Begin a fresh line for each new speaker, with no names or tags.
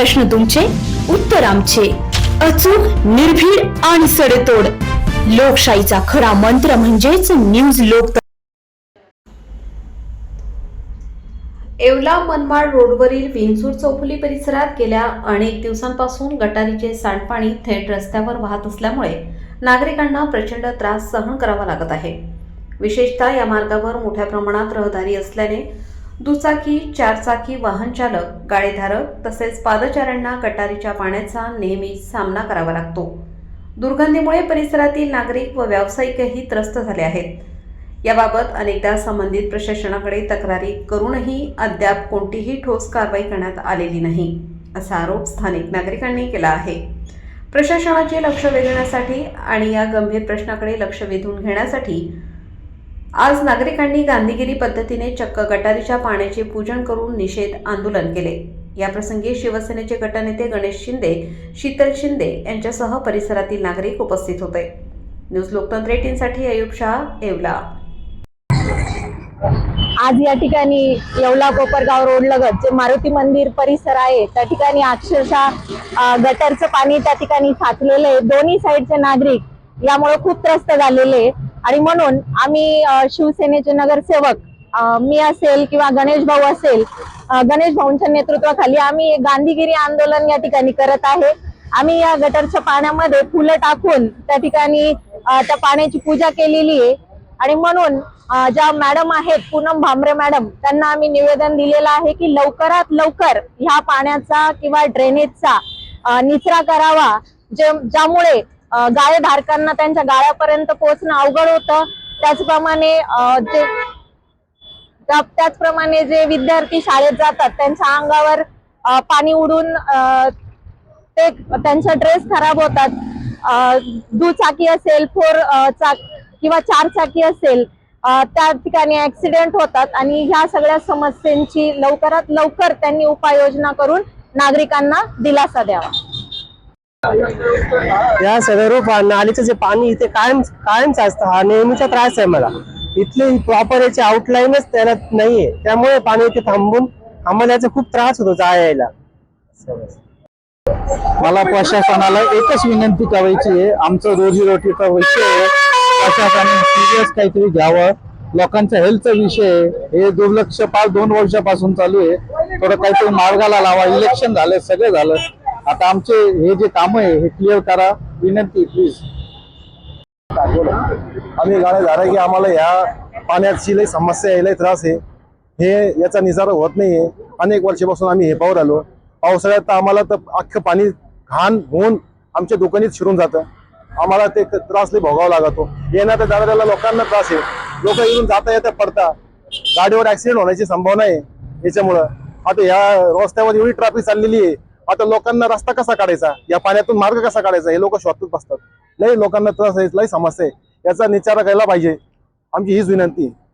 प्रश्न तुमचे उत्तर आमचे. अचूक निर्भीड आणि सडेतोड. लोकशाहीचा खरा मंत्र म्हणजेच न्यूज लोक
येवला मनमाड रोडवरील विंचूर चौफुली परिसरात गेल्या अनेक दिवसांपासून गटारीचे सांडपाणी थेट रस्त्यावर वाहत असल्यामुळे नागरिकांना प्रचंड त्रास सहन करावा लागत आहे. विशेषतः या मार्गावर मोठ्या प्रमाणात रहदारी असल्याने दुचाकी चारचाकी वाहन चालक गाडीधारक तसेच पादचाऱ्यांना गटारीच्या पाण्याचा नेहमी सामना करावा लागतो. दुर्गंधीमुळे परिसरातील नागरिक व व्यावसायिकही त्रस्त झाले आहेत. याबाबत अनेकदा संबंधित प्रशासनाकडे तक्रारी करूनही अद्याप कोणतीही ठोस कारवाई करण्यात आलेली नाही असा आरोप स्थानिक नागरिकांनी केला आहे. प्रशासनाचे लक्ष वेधण्यासाठी आणि या गंभीर प्रश्नाकडे लक्ष वेधून घेण्यासाठी आज नागरिकांनी गांधीगिरी पद्धतीने चक्क गटारीच्या पाण्याचे पूजन करून निषेध आंदोलन केले. याप्रसंगी शिवसेनेचे गटनेते गणेश शिंदे शीतल शिंदे यांच्यासह परिसरातील नागरिक उपस्थित होते. न्यूज लोकतंत्र एटीनसाठी अयुब शाह येवला.
आज या ठिकाणी येवला कोपरगाव रोड लगत जे मारुती मंदिर परिसर आहे त्या ठिकाणी अक्षरशः गटरचं पाणी त्या ठिकाणी साचलेलं आहे. दोन्ही साईडचे नागरिक यामुळे खूप त्रस्त झालेले आहे. आणि म्हणून आम्ही शिवसेनेचे नगरसेवक मी असेल किंवा गणेश भाऊ असेल गणेश भाऊंच्या नेतृत्वाखाली आम्ही गांधीगिरी आंदोलन या ठिकाणी करत आहे. आम्ही या गटरच्या पाण्यामध्ये फुलं टाकून त्या ठिकाणी त्या पाण्याची पूजा केलेली आहे. आणि म्हणून ज्या मॅडम आहेत पूनम भामरे मॅडम त्यांना आम्ही निवेदन दिलेलं आहे की लवकरात लवकर ह्या पाण्याचा किंवा ड्रेनेजचा निचरा करावा. जे ज्यामुळे अ, गाळेधारकांना त्यांच्या गाळ्यापर्यंत पोहोचणं अवघड होतं. त्याचप्रमाणे जे त्याचप्रमाणे जे विद्यार्थी शाळेत जातात त्यांच्या अंगावर पाणी उडून ते त्यांचा ड्रेस खराब होतात. दुचाकी असेल फोर चाक किंवा चार चाकी असेल त्या ठिकाणी ऍक्सिडेंट होतात आणि ह्या सगळ्या समस्यांची लवकरात लवकर त्यांनी उपाययोजना करून नागरिकांना दिलासा द्यावा.
या सदर नालीचं जे पाणी इथे कायम कायमच असतं हा नेहमीचा त्रास आहे मला. इथली प्रॉपर याची आउटलाईनच त्याला नाहीये. त्यामुळे पाणी इथे थांबून आम्हाला याचा खूप त्रास होतो जा यायला
मला प्रशासनाला एकच विनंती करायची आहे. आमचं रोजीरोटीचा विषय आहे प्रशासनाने सिरियस काहीतरी घ्यावं. लोकांच्या हेल्थचा विषय आहे. हे दुर्लक्ष पाच दोन वर्षापासून चालू आहे. थोडं काहीतरी मार्गाला लावा. इलेक्शन झालं सगळं झालं. आता आमचे हे जे काम आहे हे क्लिअर करा. विनंती प्लीज
आम्ही गाड्या झालं की आम्हाला ह्या पाण्याची लई समस्या आहे लई त्रास आहे. हे याचा निसारा होत नाही आहे अनेक वर्षापासून आम्ही हे पाहू राहिलो. पावसाळ्यात तर आम्हाला तर अख्खं पाणी घाण होऊन आमच्या दुकानीत शिरून जातं. आम्हाला ते त्रास लई भोगावा लागतो. येणाऱ्या जाणाऱ्याला लोकांना त्रास आहे. लोक येऊन जाता येता पडता गाडीवर ऍक्सिडेंट होण्याची संभावना आहे याच्यामुळं. आता ह्या रस्त्यावर एवढी ट्रॅफिक चाललेली आहे. आता लोकांना रस्ता कसा काढायचा? या पाण्यातून मार्ग कसा काढायचा? हे लोक शोधत बसतात. लय लोकांना त्रास लय समस्या आहे. याचा निचारा करायला पाहिजे. आमची हीच विनंती आहे.